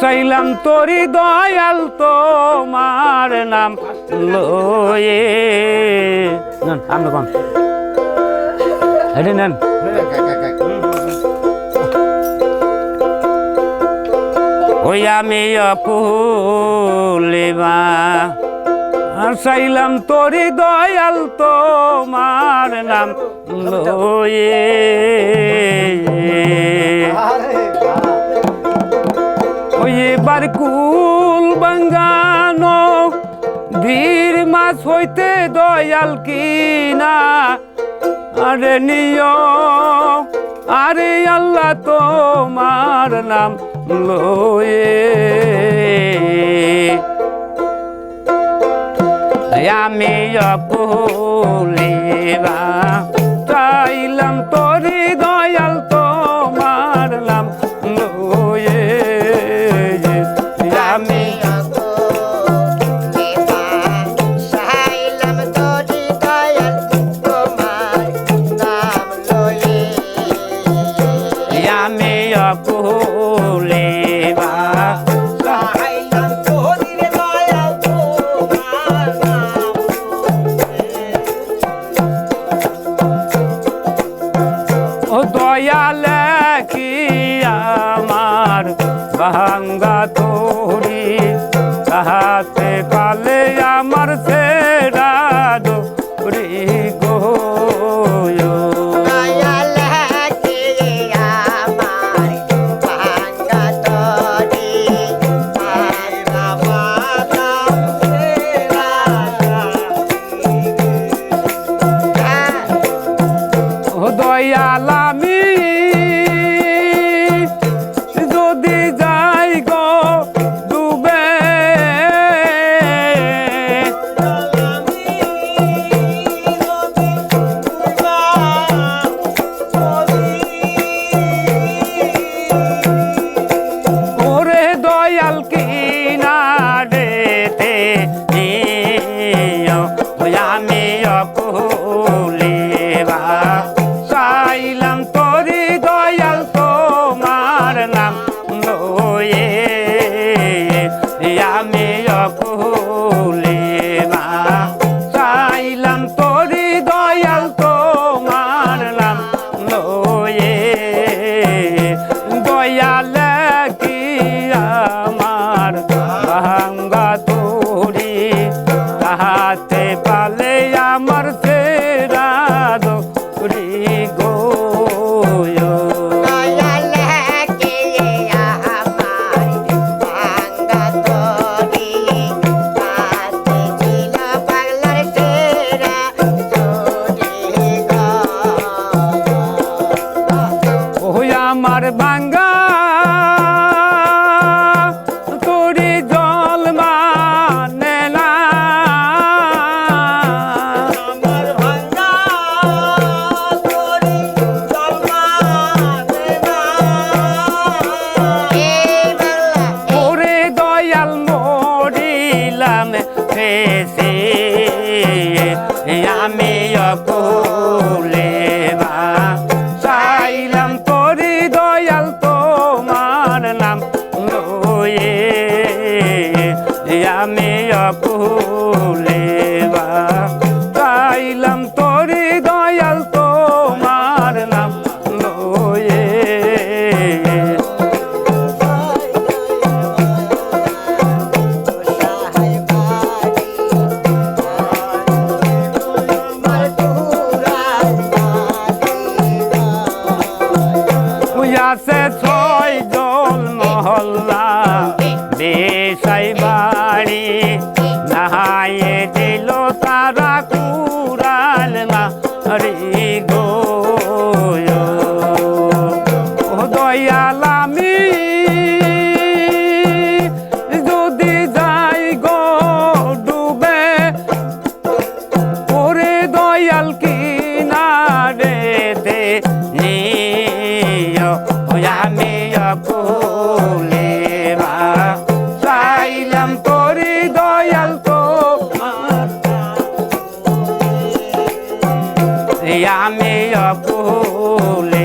চাইলাম তোরি দয়াল তোমার নাম লয়ে। নেন আপনি কোন এটি নেন। ওই আমি অকুলিমা চাইলাম তোরি দয়াল তোমার নাম লয়ে। ওই এবার কুল বাঙ্গানো ধীর মাছ হইতে দয়াল কিনা? আরে নিয় আরে আল্লাহ তোমার নাম লয়ে। আমি অকুলিবা চাইলাম তোরি ভাঙ্গা তোরে তাহাতে পালে তোরি দয়াল তোমার নাম লয়ে। দয়াল কি আমার ভাঙ্গা তোরি তাহাতে আমার ভাঙ্গা তোরি জল মানে না। ওরে দয়াল মরিলাম আমি অকুলে আমি আমি অকুলে